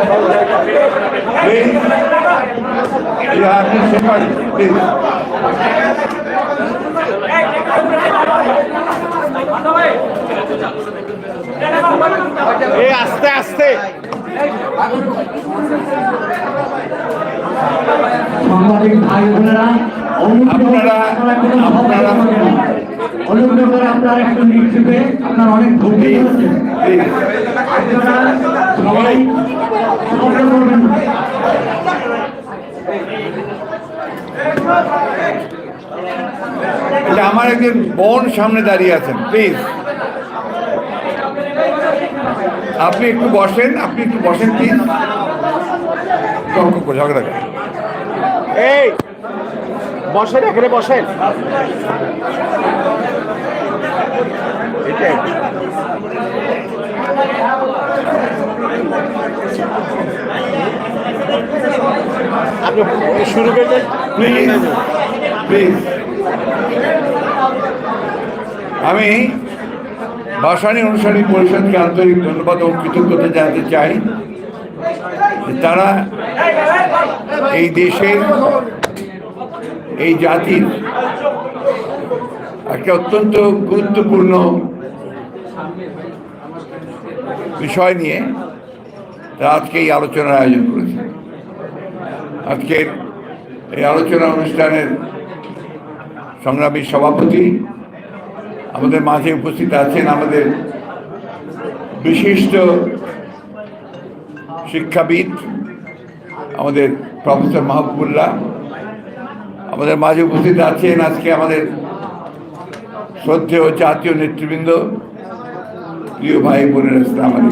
Please. You have to separate, please. এই আস্তে আস্তে সাংবাদিক ভাই বোনেরা আপনারা- আপনারা অনুগ্রহ করে আপনারা একটু নিশ্চিপে আপনার অনেক আপনারা এটা আমার একজন বোন সামনে দাঁড়িয়ে আছেন প্লিজ আপনি একটু বসেন, আপনি একটু বসেন প্লিজ ঝগড়া এই, বসেন এখানে, বসেন। এটাই। শুরু করবেন প্লিজ প্লিজ আমি ভাসানী অনুসারী পরিষদকে আন্তরিক ধন্যবাদ ও কৃতজ্ঞতা জানাতে চাই তারা এই দেশের এই জাতির একটা অত্যন্ত গুরুত্বপূর্ণ বিষয় নিয়ে আজকে এই আলোচনার আয়োজন করেছে। আজকের এই আলোচনা অনুষ্ঠানের সংগ্রামী সভাপতি আমাদের মাঝে উপস্থিত আছেন আমাদের বিশিষ্ট শিক্ষাবিদ, আমাদের প্রফেসর মাহবুবুল্লাহ। আমাদের মাঝে উপস্থিত আছেন আজকে আমাদের শ্রদ্ধেয় জাতীয় নেতৃবৃন্দ, প্রিয় ভাই বোনের আলী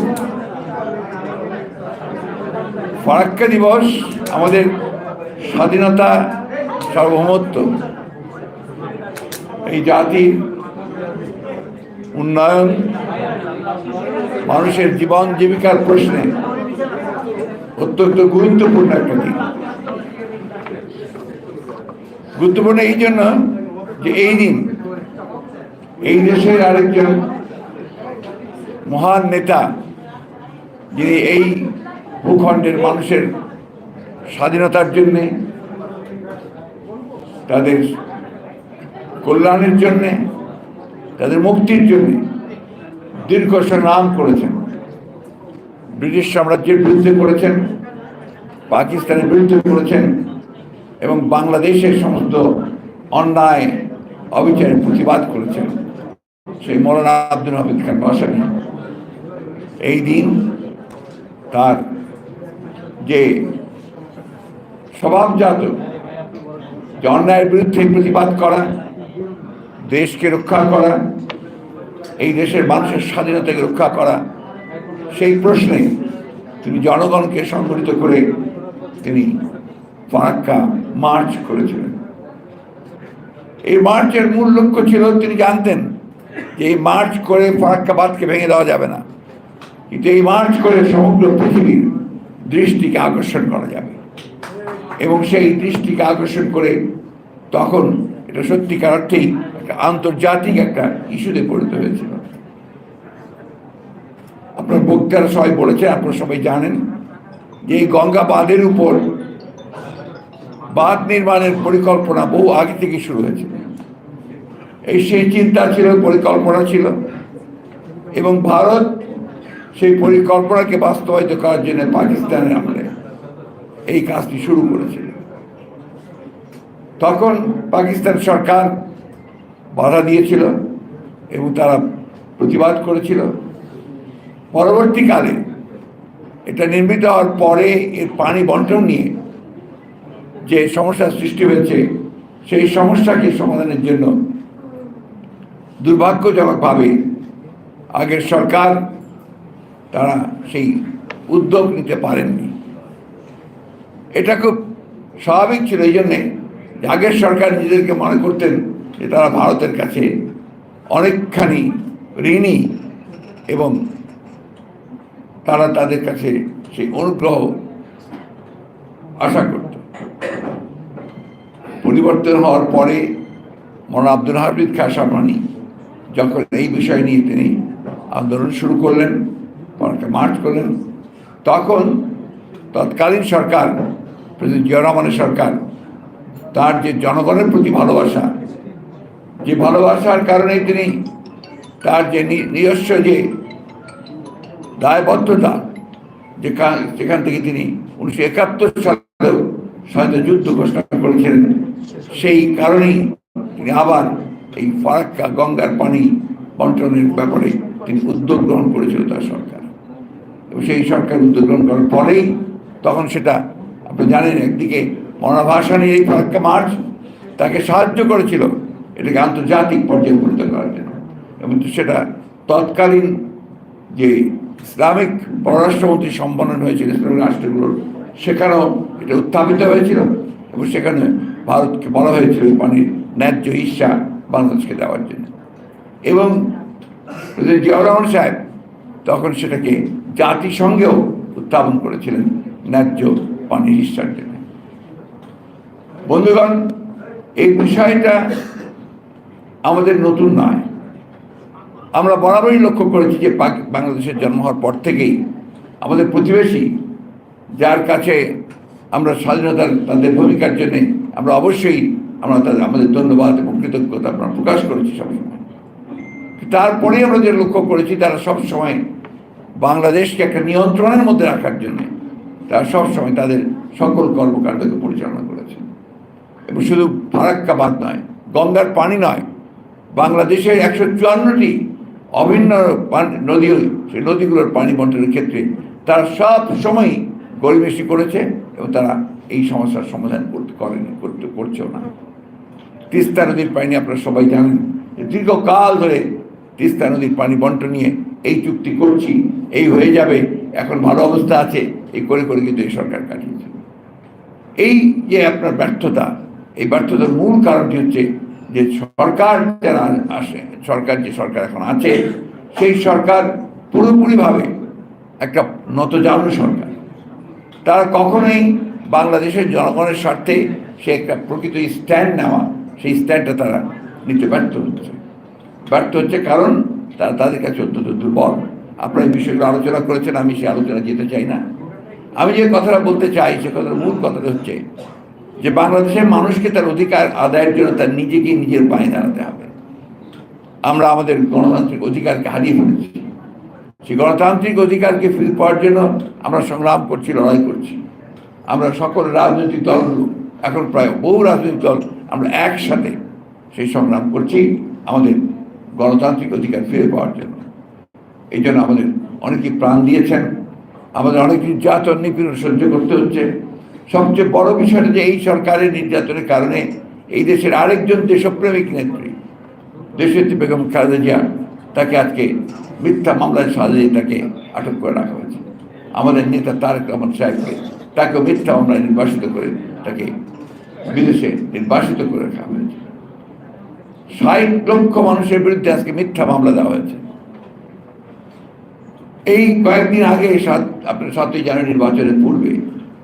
ফারাক্কা দিবস আমাদের স্বাধীনতা সার্বভৌমত্ব, এই জাতির উন্নয়ন, মানুষের জীবন জীবিকার প্রশ্নে অত্যন্ত গুরুত্বপূর্ণ একটা দিন। গুরুত্বপূর্ণ এই জন্য যে এই দিন এই দেশের আরেকজন মহান নেতা যিনি এই ভূখণ্ডের মানুষের স্বাধীনতার জন্যে, তাদের কল্যাণের জন্যে, তাদের মুক্তির জন্যে দীর্ঘ সংগ্রাম করেছেন। ব্রিটিশ সাম্রাজ্যের বিরুদ্ধে করেছেন, পাকিস্তানের বিরুদ্ধে করেছেন এবং বাংলাদেশের সমস্ত অন্যায়, অবিচারের প্রতিবাদ করেছেন। সেই মৌলানা আব্দুল হামিদ খান বাসানি এই দিন তার যে স্বভাবজাত অন্যায়ের বিরুদ্ধে প্রতিবাদ করা, দেশকে রক্ষা করা, এই দেশের মানুষের স্বাধীনতাকে রক্ষা করা, সেই প্রশ্নে তিনি জনগণকে সংগঠিত করে তিনি ফারাক্কা মার্চ করেছিলেন। এই মার্চের মূল লক্ষ্য ছিল, তিনি জানতেন যে এই মার্চ করে ফারাক্কাবাদকে ভেঙে দেওয়া যাবে না। কিন্তু এই মার্চ করে সমগ্র পৃথিবীর দৃষ্টিকে আকর্ষণ করা যাবে। এবং সেই দৃষ্টিকে আকর্ষণ করে তখন এটা সত্যিকার অর্থেই একটা আন্তর্জাতিক একটা ইস্যুতে পরিণত হয়েছিল। আপনার বক্তারা সবাই বলেছেন, আপনারা সবাই জানেন যে এই গঙ্গা বাঁধের উপর বাঁধ নির্মাণের পরিকল্পনা বহু আগে থেকে শুরু হয়েছিল এই সেই চিন্তা ছিল, পরিকল্পনা ছিল। এবং ভারত সেই পরিকল্পনাকে বাস্তবায়িত করার জন্য পাকিস্তানের আমলে এই কাজটি শুরু করেছিল। তখন পাকিস্তান সরকার বাধা দিয়েছিল এবং তারা প্রতিবাদ করেছিল। পরবর্তীকালে এটা নির্মিত হওয়ার পরে এর পানি বন্টন নিয়ে যে সমস্যার সৃষ্টি হয়েছে, সেই সমস্যাকে সমাধানের জন্য দুর্ভাগ্যজনকভাবে আগের সরকার তারা সেই উদ্যোগ নিতে পারেননি। এটা খুব স্বাভাবিক ছিল, এই জন্যে আগের সরকার নিজেদেরকে মনে করতেন যে তারা ভারতের কাছে অনেকখানি ঋণী এবং তারা তাদের কাছে সেই অনুগ্রহ আশা করত। পরিবর্তন হওয়ার পরে মৌলানা আব্দুল হাফিজ খা সামানি যখন এই বিষয় নিয়ে তিনি আন্দোলন শুরু করলেন পরে মার্চ করলেন। তখন তৎকালীন সরকার, প্রেসিডেন্ট জিয়া রহমানের সরকার, তার যে জনগণের প্রতি ভালোবাসা, যে ভালোবাসার কারণে তিনি তার যে নিজস্ব যে দায়বদ্ধতা যে যেখান থেকে তিনি উনিশশো একাত্তর সালেও স্বাধীনতা যুদ্ধ ঘোষণা করেছিলেন সেই কারণেই তিনি আবার এই ফারাক্কা গঙ্গার পানি বন্টনের ব্যাপারে তিনি উদ্যোগ গ্রহণ করেছিল তার সরকার। সেই সরকার উদ্যোগ গ্রহণ করার পরেই তখন সেটা, আপনি জানেন, একদিকে মনোভাষণের এই ফারাক্কা মার্চ তাকে সাহায্য করেছিল এটাকে আন্তর্জাতিক পর্যায়ে উপনীত করার জন্য। এবং সেটা তৎকালীন যে ইসলামিক পররাষ্ট্রমন্ত্রী সম্মেলন হয়েছিল, ইসলামিক রাষ্ট্রগুলোর, সেখানেও এটা উত্থাপিত হয়েছিল এবং সেখানে ভারতকে বলা হয়েছিল পানির ন্যায্য ঈর্ষা বাংলাদেশকে দেওয়ার জন্য। এবং জিয়াউর রহমান সাহেব তখন সেটাকে জাতিসংঘেও উত্থাপন করেছিলেন ন্যায্য পানির ঈর্ষার জন্য বন্ধুগণ, এই বিষয়টা আমাদের নতুন নয়। আমরা বরাবরই লক্ষ্য করেছি যে বাংলাদেশের জন্ম হওয়ার পর থেকেই আমাদের প্রতিবেশী, যার কাছে আমরা স্বাধীনতার, তাদের ভূমিকার জন্য আমরা অবশ্যই আমরা তাদের, আমাদের ধন্যবাদ এবং কৃতজ্ঞতা আমরা প্রকাশ করেছি সবসময়। তারপরেই আমরা যে লক্ষ্য করেছি, তারা সবসময় বাংলাদেশকে একটা নিয়ন্ত্রণের মধ্যে রাখার জন্য তারা সবসময় তাদের সকল কর্মকাণ্ডকে পরিচালনা করেছে। এবং শুধু ফারাক্কা বাদ নয়, গঙ্গার পানি নয়, বাংলাদেশের একশো চুয়ান্নটি অভিন্ন নদী সেই নদীগুলোর পানি বন্টনের ক্ষেত্রে তারা সব সময় গরিবেশি করেছে এবং তারা এই সমস্যার সমাধান করতে করেনি, করতে করছেও না। তিস্তা নদীর পানি আপনারা সবাই জানেন দীর্ঘকাল ধরে তিস্তা নদীর পানি বন্টন নিয়ে এই চুক্তি করছি, এই হয়ে যাবে, এখন ভালো অবস্থা আছে, এই করে করে কিন্তু এই সরকার কাটিয়েছে। এই যে আপনার ব্যর্থতা, এই ব্যর্থতার মূল কারণটি হচ্ছে যে সরকার যারা আসে, সরকার যে সরকার এখন আছে, সেই সরকার পুরোপুরিভাবে একটা নতজানু সরকার। তারা কখনোই বাংলাদেশের জনগণের স্বার্থে সে একটা প্রকৃত স্ট্যান্ড নেওয়া, সেই স্ট্যান্ডটা তারা নিতে ব্যর্থ হচ্ছে। ব্যর্থ হচ্ছে কারণ তারা তাদের কাছে অত্যন্ত দুর্বল। আপনারা এই বিষয়গুলো আলোচনা করেছেন, আমি সে আলোচনা যেতে চাই না। আমি যে কথাটা বলতে চাই, সে কথার মূল কথাটা হচ্ছে যে বাংলাদেশের মানুষকে তার অধিকার আদায়ের জন্য তার নিজেকে নিজের পায়ে দাঁড়াতে হবে। আমরা আমাদের গণতান্ত্রিক অধিকারকে হারিয়ে ফেলেছি। সেই গণতান্ত্রিক অধিকারকে ফিরে পাওয়ার জন্য আমরা সংগ্রাম করছি, লড়াই করছি। আমরা সকল রাজনৈতিক দলগুলো এখন প্রায় বহু রাজনৈতিক দল আমরা একসাথে সেই সংগ্রাম করছি। আমাদের গণতান্ত্রিক অধিকার ফিরে পাওয়ার জন্য। এই জন্য আমাদের অনেকেই প্রাণ দিয়েছেন। আমাদের অনেক নির্যাতন, নিপীড়ন সহ্য করতে হচ্ছে। সবচেয়ে বড় বিষয়টা যে এই সরকারের নির্যাতনের কারণে এই দেশের আরেকজন দেশপ্রেমিক নেত্রী, দেশনেত্রী বেগম খালেদা জিয়া, তাকে আজকে মিথ্যা মামলায় সাজিয়ে তাকে আটক করে রাখা হয়েছে। আমাদের নেতা তারেক রহমান সাহেবকে তাকে মিথ্যা মামলায় নির্বাসিত করে তাকে বিদেশে নির্বাসিত করে রাখা হয়েছে। ষাট লক্ষ মানুষের বিরুদ্ধে আজকে মিথ্যা মামলা দেওয়া হয়েছে। এই কয়েকদিন আগে সাত, আপনার সাতই জানুয়ারি নির্বাচনের পূর্বে,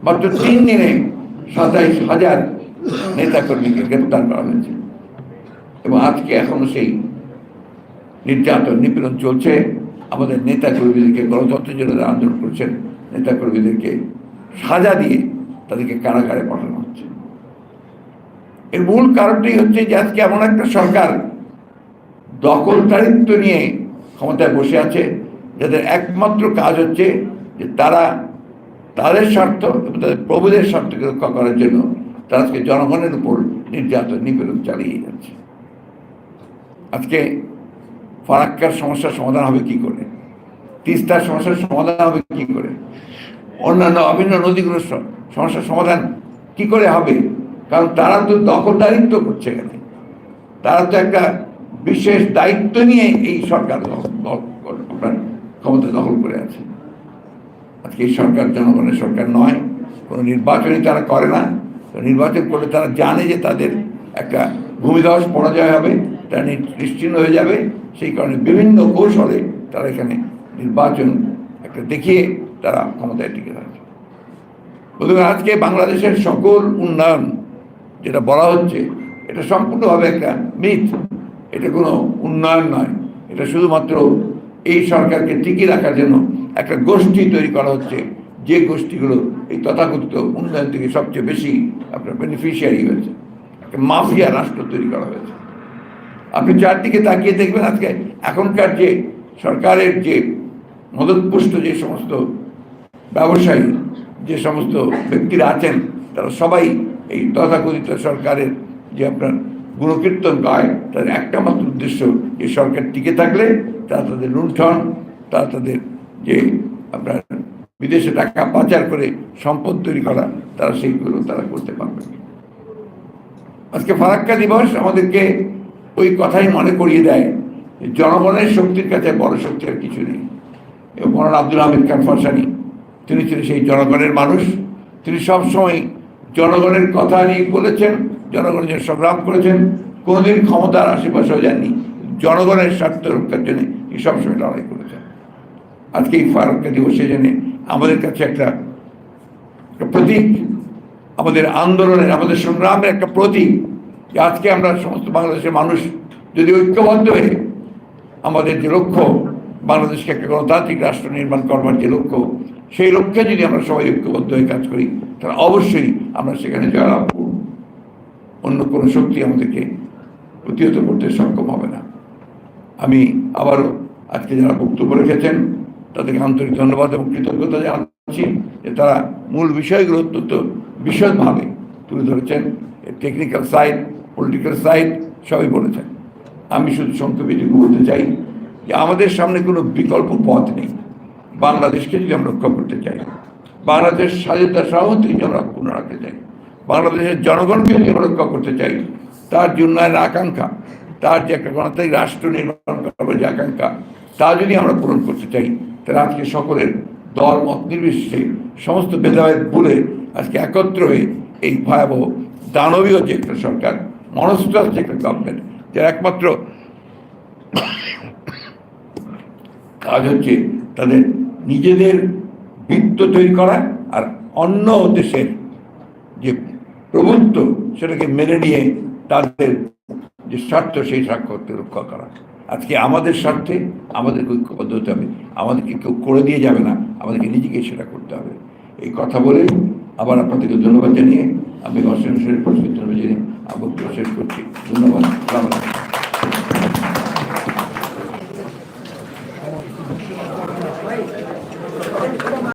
মাত্র তিন দিনে সাতাইশ হাজার নেতাকর্মীকে গ্রেপ্তার করা হয়েছে। এবং আজকে এখনও সেই নির্যাতন নিপীড়ন চলছে। আমাদের নেতা কর্মীদেরকে গণতন্ত্রের জন্য আন্দোলন করছেন নেতা কর্মীদেরকে সাজা দিয়ে তাদেরকে কারাগারে পাঠানো এর মূল কারণটি হচ্ছে যে আজকে এমন একটা সরকার দখলদারিত্ব নিয়ে ক্ষমতায় বসে আছে, যাদের একমাত্র কাজ হচ্ছে যে তারা তাদের স্বার্থ এবং তাদের প্রভুদের স্বার্থকে রক্ষা করার জন্য তারা আজকে জনগণের উপর নির্যাতন, নিপীড়ন চালিয়ে যাচ্ছে। আজকে ফারাক্কার সমস্যার সমাধান হবে কি করে? তিস্তার সমস্যার সমাধান হবে কি করে? অন্যান্য অভিন্ন নদীগুলোর সমস্যার সমাধান কি করে হবে? কারণ তারা তো দখলদারিত্ব করছে এখানে। তারা তো একটা বিশেষ দায়িত্ব নিয়ে এই সরকার আপনার ক্ষমতা দখল করে আছে। আজকে এই সরকার জনগণের সরকার নয়, কোনো নির্বাচনই তারা করে না। নির্বাচন করলে তারা জানে যে তাদের একটা ভূমিধস পরাজয় হবে, তারা নিশ্চিন্ন হয়ে যাবে। সেই কারণে বিভিন্ন কৌশলে তারা এখানে নির্বাচন একটা দেখিয়ে তারা ক্ষমতায় টিকে থাকে বন্ধুরা, আজকে বাংলাদেশের সকল উন্নয়ন যেটা বলা হচ্ছে, এটা সম্পূর্ণভাবে একটা মিথ এটা কোনো উন্নয়ন নয়। এটা শুধুমাত্র এই সরকারকে টিকিয়ে রাখার জন্য একটা গোষ্ঠী তৈরি করা হচ্ছে। যে গোষ্ঠীগুলো এই তথাকথিত উন্নয়ন থেকে সবচেয়ে বেশি আপনার বেনিফিশিয়ারি হয়েছে। একটা মাফিয়া রাষ্ট্র তৈরি করা হয়েছে। আপনি চারদিকে তাকিয়ে দেখবেন আজকে এখনকার যে সরকারের যে মদতপুষ্ট যে সমস্ত ব্যবসায়ী, যে সমস্ত ব্যক্তিরা আছেন, তারা সবাই এই তথাকথিত সরকারের যে আপনার গুণকীর্তন গায়, তার একটা মাত্র উদ্দেশ্য যে সরকার টিকে থাকলে তারা তাদের লুণ্ঠন, তারা তাদের যে আপনার বিদেশে টাকা পাচার করে সম্পদ তৈরি করা, তারা সেইগুলো তারা করতে পারবে। আজকে ফারাক্কা দিবস আমাদেরকে ওই কথাই মনে করিয়ে দেয় জনগণের শক্তির কাছে বড় শক্তি আর কিছু নেই। এবং মরান আব্দুল হামিদ খান ফরসানি, তিনি ছিলেন সেই জনগণের মানুষ। তিনি সবসময় জনগণের কথা নিয়ে বলেছেন, জনগণের জন্য সংগ্রাম করেছেন, কোনোদিন ক্ষমতার আশেপাশেও যাননি। জনগণের স্বার্থ রক্ষার জন্য তিনি সবসময় লড়াই করেছেন। আজকে এই ফারাক্কা দিবসে জেনে আমাদের কাছে একটা প্রতীক, আমাদের আন্দোলনের, আমাদের সংগ্রামের একটা প্রতীক যে আজকে আমরা সমস্ত বাংলাদেশের মানুষ যদি ঐক্যবদ্ধ হয়ে আমাদের যে লক্ষ্য, বাংলাদেশকে একটা গণতান্ত্রিক রাষ্ট্র নির্মাণ করবার যে লক্ষ্য সেই লক্ষ্যে যদি আমরা সবাই ঐক্যবদ্ধ হয়ে কাজ করি, তাহলে অবশ্যই আমরা সেখানে জয়লাভ করব অন্য কোনো শক্তি আমাদেরকে প্রতিহত করতে সক্ষম হবে না। আমি আবারও আজকে যারা বক্তব্য রেখেছেন, তাদেরকে আন্তরিক ধন্যবাদ এবং কৃতজ্ঞতা জানাচ্ছি যে তারা মূল বিষয়গুলো অত্যন্ত বিশদভাবে তুলে ধরেছেন। টেকনিক্যাল সাইড পলিটিক্যাল সাইড সবই বলেছেন। আমি শুধু সংক্ষেপে বলতে চাই যে আমাদের সামনে কোনো বিকল্প পথ নেই। বাংলাদেশকে যদি আমরা রক্ষা করতে চাই বাংলাদেশ স্বাধীনতা সার্বভৌমত্ব যদি আমরা পূর্ণ রাখতে চাই, বাংলাদেশের জনগণকে যদি আমরা রক্ষা করতে চাই, তার যে উন্নয়নের আকাঙ্ক্ষা, তার যে একটা গণতান্ত্রিক রাষ্ট্র নির্মাণ করার যে আকাঙ্ক্ষা, তা যদি আমরা পূরণ করতে চাই, তাহলে আজকে সকলের দল, মত নির্বিশেষে সমস্ত ভেদাভেদ ভুলে আজকে একত্র হয়ে এই ভয়াবহ দানবীয় যে একটা সরকার মনস্তার যে একটা গভর্নমেন্ট যার একমাত্র কাজ হচ্ছে তাদের নিজেদের বৃত্ত তৈরি করা আর অন্য দেশের যে প্রভুত্ব, সেটাকে মেনে নিয়ে তাদের যে স্বার্থ, সেই স্বাক্ষরকে রক্ষা করা। আজকে আমাদের স্বার্থে আমাদেরকে ঐক্যবদ্ধ হতে হবে। আমাদেরকে কেউ করে দিয়ে যাবে না। আমাদেরকে নিজেকে সেটা করতে হবে। এই কথা বলে আবার আপনাদেরকে ধন্যবাদ জানিয়ে আমি অসংসের প্রশ্ন জানিয়ে আমি শেষ করছি। ধন্যবাদ।